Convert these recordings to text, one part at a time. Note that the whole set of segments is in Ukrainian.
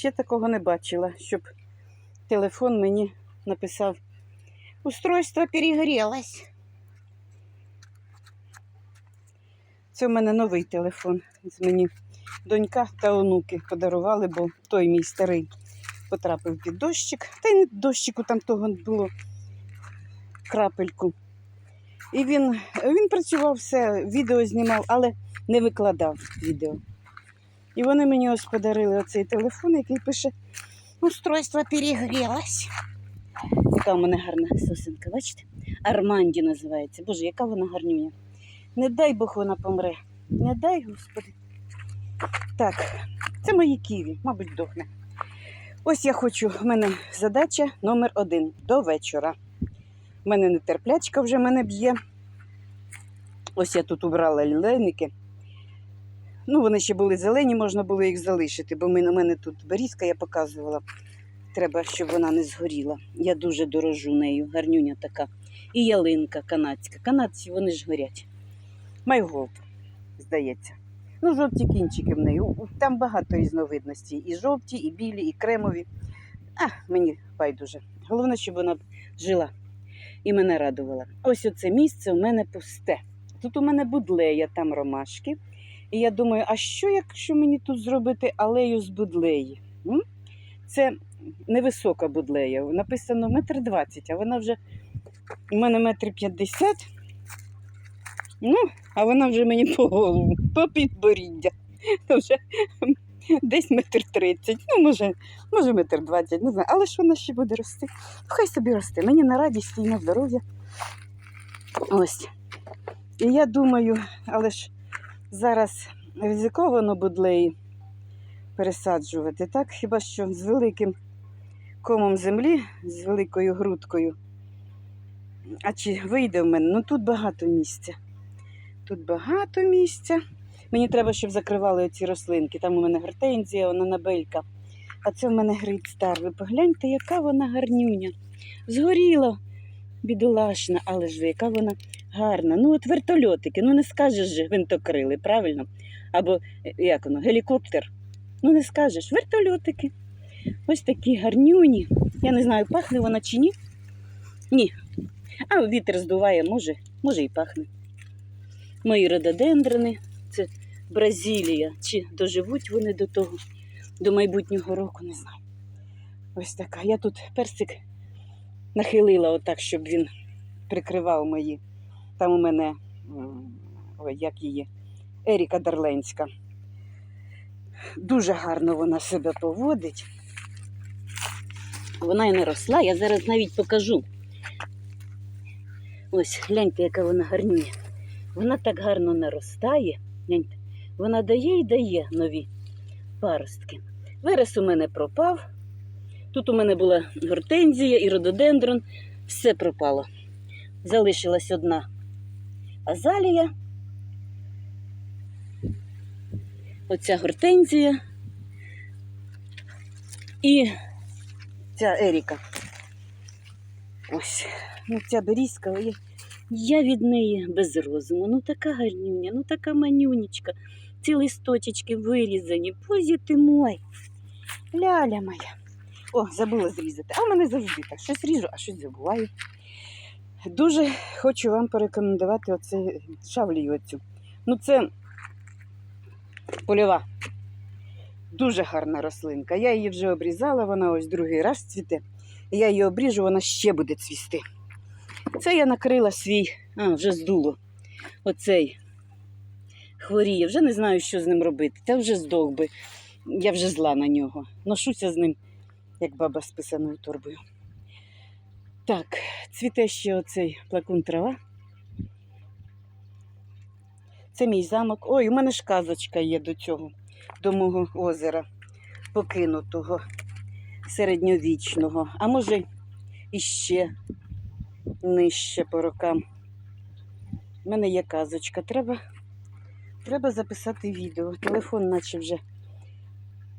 ще такого не бачила, щоб телефон мені написав. Устройство перегрілось. Це в мене новий телефон. З мені донька та онуки подарували, бо той мій старий потрапив під дощик. Та й не дощику там того було крапельку. І він, він працював все, відео знімав, але не викладав відео. І вони мені ось подарили оцей телефон, який пише Устройство перегрілось. Яка в мене гарна сосенка, бачите? Арманді називається. Боже, яка вона гарнюня. Не дай Бог вона помре. Не дай, Господи. Так, це мої ківі, мабуть, дохне. Ось я хочу, в мене задача номер один до вечора. У мене нетерплячка вже мене б'є. Ось я тут убрала лілейники. Ну, вони ще були зелені, можна було їх залишити, бо у мене тут берізка, я показувала. Треба, щоб вона не згоріла. Я дуже дорожу нею, гарнюня така. І ялинка канадська. Канадці вони ж горять. Майголд, здається. Ну, жовті кінчики в неї. Там багато різновидностей. І жовті, і білі, і кремові. А, мені байдуже. Головне, щоб вона жила і мене радувала. Ось оце місце у мене пусте. Тут у мене будлея, там ромашки. І я думаю, а що, якщо мені тут зробити алею з будлеї? Це невисока будлея. Написано метр двадцять, а вона вже у мене метр п'ятдесят. Ну, а вона вже мені по голову, по підборіддя. То вже десь метр тридцять, ну, може, може метр двадцять, не знаю. Але ж вона ще буде рости. Хай собі росте. Мені на радість і на здоров'я. Ось. І я думаю, але ж зараз ризиковано будлеї пересаджувати, так? Хіба що з великим комом землі, з великою грудкою. А чи вийде в мене? Ну тут багато місця. Тут багато місця. Мені треба, щоб закривали оці рослинки. Там у мене гортензія, ананабелька. А це в мене грейт стар. Ви погляньте, яка вона гарнюня. Згоріла, бідолашна, але ж яка вона гарна. Ну, от вертольотики, ну не скажеш же винтокрили, правильно? Або е, як воно, гелікоптер. Ну не скажеш, вертольотики. Ось такі гарнюні. Я не знаю, пахне вона чи ні. Ні. А вітер здуває, може, може і пахне. Мої рододендрини, це Бразилія. Чи доживуть вони до того, до майбутнього року, не знаю. Ось така. Я тут персик нахилила отак, щоб він прикривав мої. Там у мене, ой, як її, Еріка Дарленська. Дуже гарно вона себе поводить. Вона і не росла, я зараз навіть покажу. Ось, гляньте, яка вона гарніє. Вона так гарно наростає. Гляньте, вона дає і дає нові паростки. Верес у мене пропав. Тут у мене була гортензія і рододендрон. Все пропало. Залишилась одна азалія. Оця гортензія і ця Еріка. Ось, ну ця берізка, я, від неї без розуму. Ну така гарнюня, ну така манюнечка. Ці листочечки вирізані. Позі ти мой. Ляля моя. О, забула зрізати. А в мене завжди так. Щось ріжу, а щось забуваю. Дуже хочу вам порекомендувати оце шавлію оцю. Ну, це польова. Дуже гарна рослинка. Я її вже обрізала, вона ось другий раз цвіте. Я її обріжу, вона ще буде цвісти. Це я накрила свій, а, вже здуло. Оцей хворіє. Вже не знаю, що з ним робити. Та вже здох би. Я вже зла на нього. Ношуся з ним, як баба з писаною торбою. Так, цвіте ще оцей плакун трава. Це мій замок. Ой, у мене ж казочка є до цього, до мого озера покинутого, середньовічного. А може іще нижче по рокам. У мене є казочка. Треба, треба записати відео. Телефон наче вже,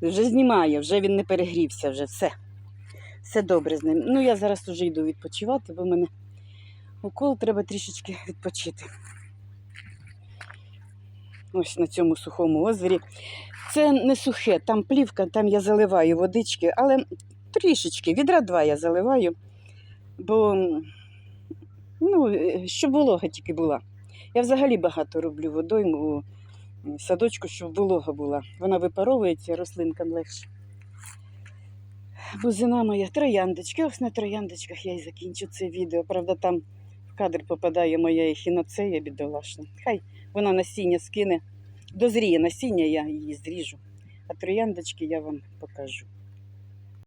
вже знімає, вже він не перегрівся, вже все. Все добре з ним. Ну, я зараз вже йду відпочивати, бо в мене укол треба трішечки відпочити. Ось на цьому сухому озері. Це не сухе, там плівка, там я заливаю водички, але трішечки, відра два я заливаю, бо ну, щоб волога тільки була. Я взагалі багато роблю водойму у садочку, щоб волога була. Вона випаровується рослинкам легше. Бузина моя, трояндочки. Ось на трояндочках я і закінчу це відео. Правда, там в кадр попадає моя ехіноцея бідолашна. Хай вона насіння скине. Дозріє насіння, я її зріжу. А трояндочки я вам покажу.